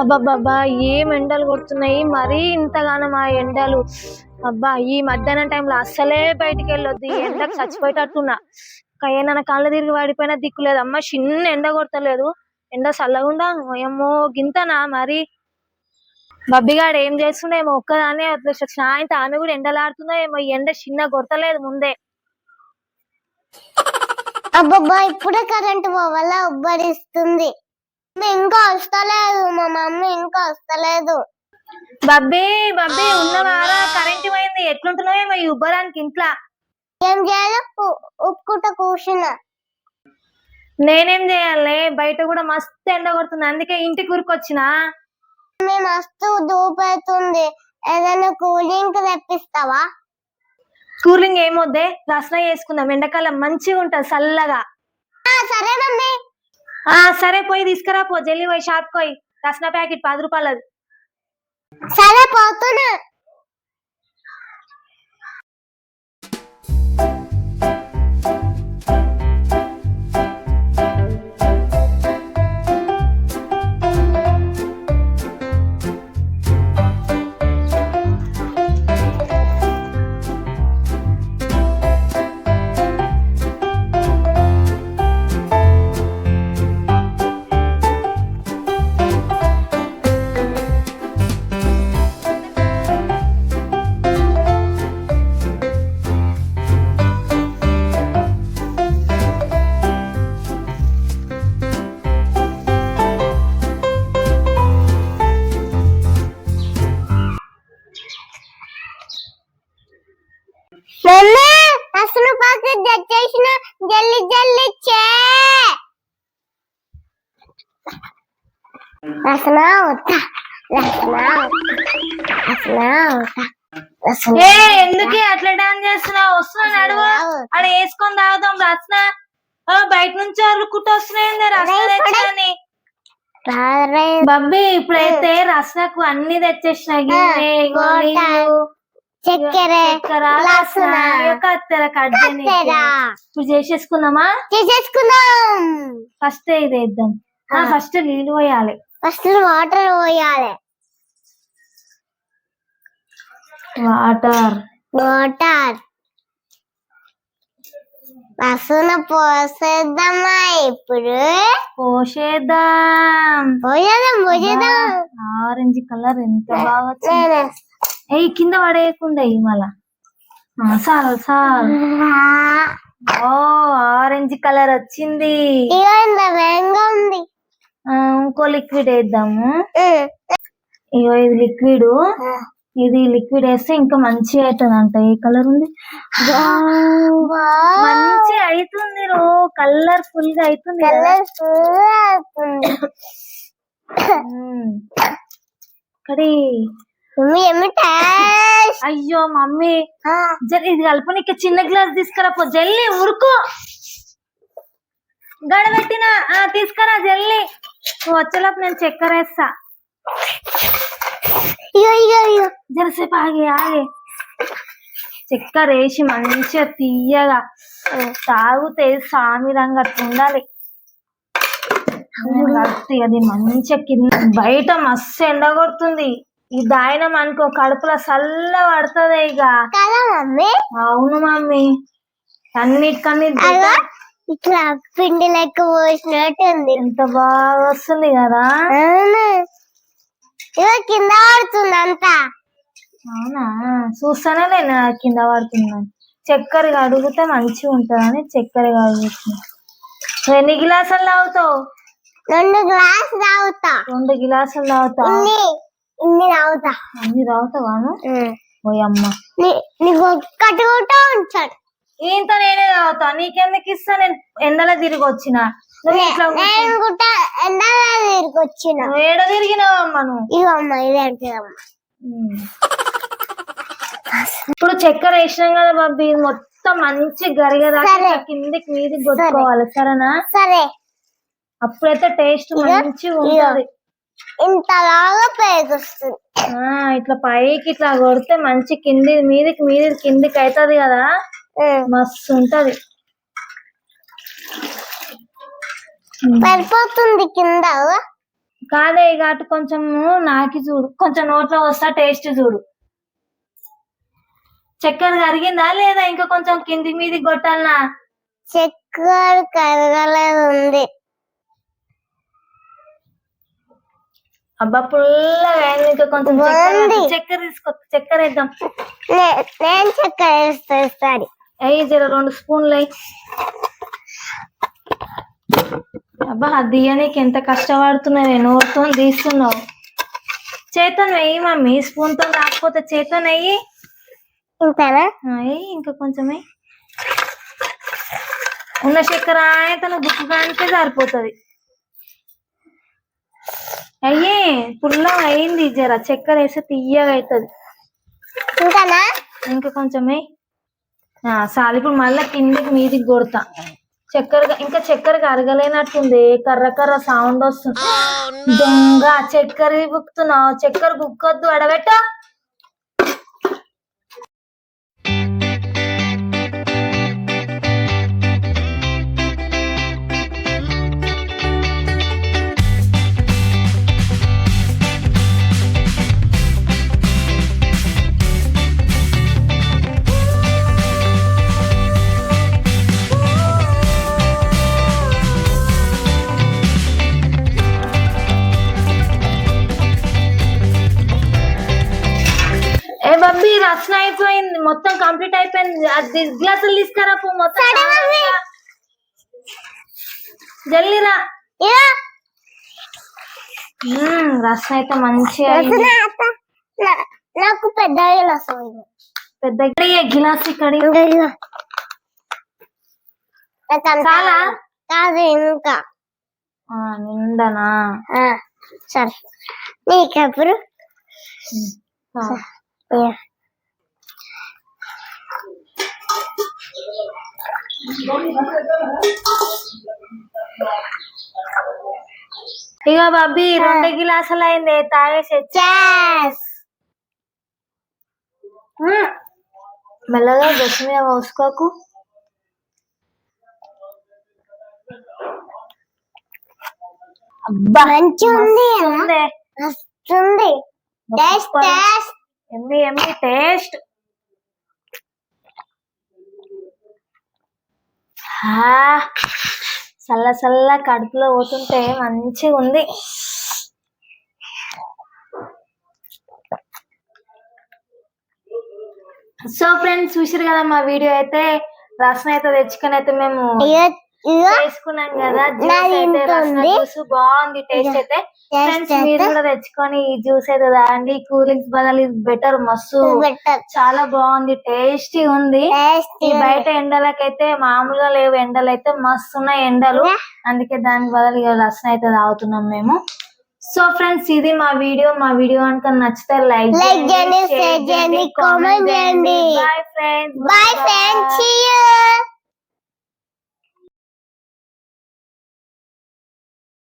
అబ్బాబ్బాబ్బా ఏం ఎండలు కొడుతున్నాయి? మరీ ఇంతగానం ఆ ఎండలు. అబ్బా ఈ మధ్యాహ్నం టైంలో అస్సలే బయటికి వెళ్ళొద్దు. ఈ ఎండకు చచ్చిపోయేటట్టున్నా. కయ్యన కాళ్ళ తిరిగి వాడిపోయినా దిక్కులేదు అమ్మ చిన్న ఎండ కొడతలేదు. ఎండ చల్లగుండా ఏమో గింతనా మరి? బబ్బిగాడు ఏం చేస్తుండేమో ఒక్కదానే సాయంత్రం ఆమె కూడా ఎండలాడుతుందో ఏమో? ఎండ చిన్న కొడతలేదు ముందే. అబ్బబ్బా ఇప్పుడే కరెంట్ పోవాలా ఉబ్బరిస్తుంది. ఇంకా వస్తలేదు మా మమ్మీ ఇంకా వస్తలేదు. బబ్బీ బబ్బీ ఉన్నవారా? కరెంట్ పోయింది. ఎట్లుంటున్నావేమో ఈ ఉబ్బరానికి ఇంట్లో? ఏం చేయాలి? ఉప్పుకుంట కూర్చున్నా. నేనేం చేయాలి? బయట కూడా మస్తు ఎండ కొడుతుంది. అందుకే ఇంటికి ఊరికొచ్చిన? మమ్మీ మస్తు దూపవుతుంది ఏదైనా కూలింగ్ తెప్పిస్తావా? కూలింగ్ ఏమొద్దే? రసన చేసుకుందాం. ఎండాకాలం మంచిగా ఉంటది చల్లగా. సరే మమ్మీ. ఆ సరే పోయి తీసుకురా పో. జల్లి పోయి షాప్ పోయి. రసన ప్యాకెట్ పది రూపాయలది. సరే పోతున్నా. మమ్మీ అసలు పాకెట్ తెచ్చేసిన జల్లి చే. ఏ ఎందుకే అట్లా డాన్స్ చేస్తున్నావు? వస్తున్నా నడువు. అక్కడ వేసుకొని తాగుదాం రసన. ఆ, బయట నుంచి వస్తున్నాయి రసన తెచ్చాని రారే బబ్బీ ఇప్పుడైతే రసనకు అన్ని తెచ్చేసిన. చక్కెర కత్తెర కట్. ఇప్పుడు చేసేసుకుందామా? చేసేసుకుందాం. ఫస్ట్ ఇది వేద్దాం. ఫస్ట్ నీళ్ళు పోయాలి. ఫస్ట్ వాటర్ పోయాలి. వాటర్. వాటర్. రసన పోసేద్దామా ఇప్పుడు? పోసేద్దాం. పోయేద్దాం పోసేద్దాం ఆరెంజ్ కలర్ ఎంత బాగా ఏయ్ కింద పడేయకుండా మళ్ళా. చాలు చాలు ఓ ఆరెంజ్ కలర్ వచ్చింది. ఉంది. ఇంకో లిక్విడ్ వేద్దాము. ఇగో ఇది లిక్విడ్. ఇది లిక్విడ్ వేస్తే ఇంకా మంచిగా అవుతుంది అంట ఏ కలర్ ఉంది. మంచి అవుతుంది రో. కలర్ఫుల్గా అవుతుంది కదా. అయ్యో మమ్మీ. ఇది కలుపునికి చిన్న గ్లాస్ తీసుకురా పో జల్లి ఉరుకు. గడబెట్టిన ఆ తీసుకురా జల్లి. నువ్వు వచ్చేలోపు నేను చక్కెర వేస్తా. జరసేపు ఆగి ఆగి. చక్కెర వేసి మంచిగా తీయగా. తాగితే సామి రంగు అట్లా ఉండాలి. మంచిగా కింద బయట మస్తు ఎండ కొడుతుంది ఈ దాయనం అనుకో కడుపులో చల్ల పడుతుంది ఇక. మమ్మీ? అవును మమ్మీ. అన్నిటికన్నీ ఇట్లా పిండి లెక్క పోసినట్టు ఉంది. ఎంత బాగా వస్తుంది కదా. ఇగో కింద పడుతుంది అంతా. అవునా? చూస్తానే నేను కింద పడుతున్నాను చక్కెర అడిగితే మంచిగా ఉంటుందని చక్కెర అడుగుతున్నా. ఎన్ని గిలాసులు తాగుతావు? రెండు గ్లాస్ తాగుతా. రెండు గిలాసులు తాగుతావు? ఇన్ని తాగుతా. అన్ని తాగుతావాను? ఓయమ్మ నీ- నీకు ఒక్కటి కూడా ఉంచాడు. ఇంత నేనే తాగుతా. నీకెందుకు ఇస్తా? నేను ఎండలో తిరిగి వచ్చిన. నేను కూడా ఎండగా తిరిగి వచ్చిన. ఏడ తిరిగినావు అమ్మ నువ్వు? ఇగో అమ్మ ఇదేంటి అమ్మ. ఉమ్. ఇప్పుడు చక్కెర వేసినాం కదా బాబీ మొత్తం మంచి గరిగదాకా. కిందికి మీదికి కొట్టుకోవాలి సరేనా? సరే. అప్పుడైతే టేస్ట్ మంచిగా ఉంటది. ఇంతలాగా పేగొస్తుంది ఆ ఇట్లా పైకి ఇట్లా కొడితే మంచి కింది మీదికి మీది కిందికి అవుతుంది కదా మస్తు ఉంటది. పడిపోతుంది కింద కాదే ఇక అటు కొంచెం నాకి చూడు. కొంచెం నోట్లో వస్తా టేస్ట్ చూడు. చక్కెర కరిగిందా లేదా? ఇంకా కొంచెం కింది మీది కొట్టాలనా? చక్కెర కరగలేదు ఉంది. అబ్బా పుల్లగా ఇంకా కొంచెం చక్కెర తీసుకో చక్కెర వేద్దాం. నేను చక్కెర వేస్తా ఈసారి అయ్యి జర రెండు స్పూన్లు అయ్యి అబ్బా అది నీకు ఎంత కష్టపడుతున్నావే నోరుతో తీస్తున్నావు. చేతో వెయ్యి మమ్మీ. స్పూన్తో రాకపోతే చేతో నెయ్యి ఇంతనా? అయ్యి ఇంకా కొంచెం వెయ్యి ఉన్న చక్కెర తన బుక్కు కానికే సరిపోతుంది. అయ్యి పుల్ల అయింది జర. చక్కెర వేస్తే తీయగా అవుతుంది ఇంకా కొంచెం వెయ్యి సాలి ఇప్పుడు మళ్ళీ కిందికి మీదికి కొడతా. చక్కెర ఇంకా చక్కెర కరగలేనట్టుంది కర్ర కర్ర సౌండ్ వస్తుంది. దొంగ చక్కెర బుక్కుతున్నావు చక్కెర బుక్కొద్దు అడబెట్ట. కంప్లీట్ అయిపోయింది. అది గ్లాసులు తీసుకురా పో మొత్తం జల్లిరా రసం అయితే మంచిగా నాకు పెద్ద వస్తుంది పెద్ద గిలాస్ ఇక్కడ చాలా? కాదు ఇంకా ఆ, నిండనా? సరే. నీకెప్పుడు ఆ. ఇగో. ఇక బబ్బి రెండు గిలాసులు అయింది తాగేసి. మెల్లగా డ్రెస్ మీద పోసుకోకు అబ్బా మంచిగా ఉంది. టేస్ట్ ఎమ్మి ఎమ్మి టేస్ట్ చల్ల చల్ల కడుపులో పోతుంటే మంచిగా ఉంది. సో ఫ్రెండ్స్ చూసారు కదా మా వీడియో అయితే? రసం అయితే తెచ్చుకొని అయితే మేము చేసుకున్నాం కదా జ్యూస్ అయితే. జ్యూస్ బాగుంది టేస్ట్ అయితే. ఫ్రెండ్స్ మీరు కూడా తెచ్చుకొని ఈ జ్యూస్ అయితే తాగండి. కూల్ డ్రింక్స్ బదులు ఇది బెటర్ మస్తు. చాలా బాగుంది టేస్టీ ఉంది. ఈ బయట ఎండలకైతే మామూలుగా లేవు ఎండలు అయితే మస్తు ఉన్నాయి ఎండలు. అందుకే దానికి బదులు ఇక రసం అయితే తాగుతున్నాం మేము. సో ఫ్రెండ్స్ ఇది మా వీడియో. మా వీడియో కనుక నచ్చితే లైక్ చేయండి, share చేయండి, comment చేయండి. Bye friends bye friends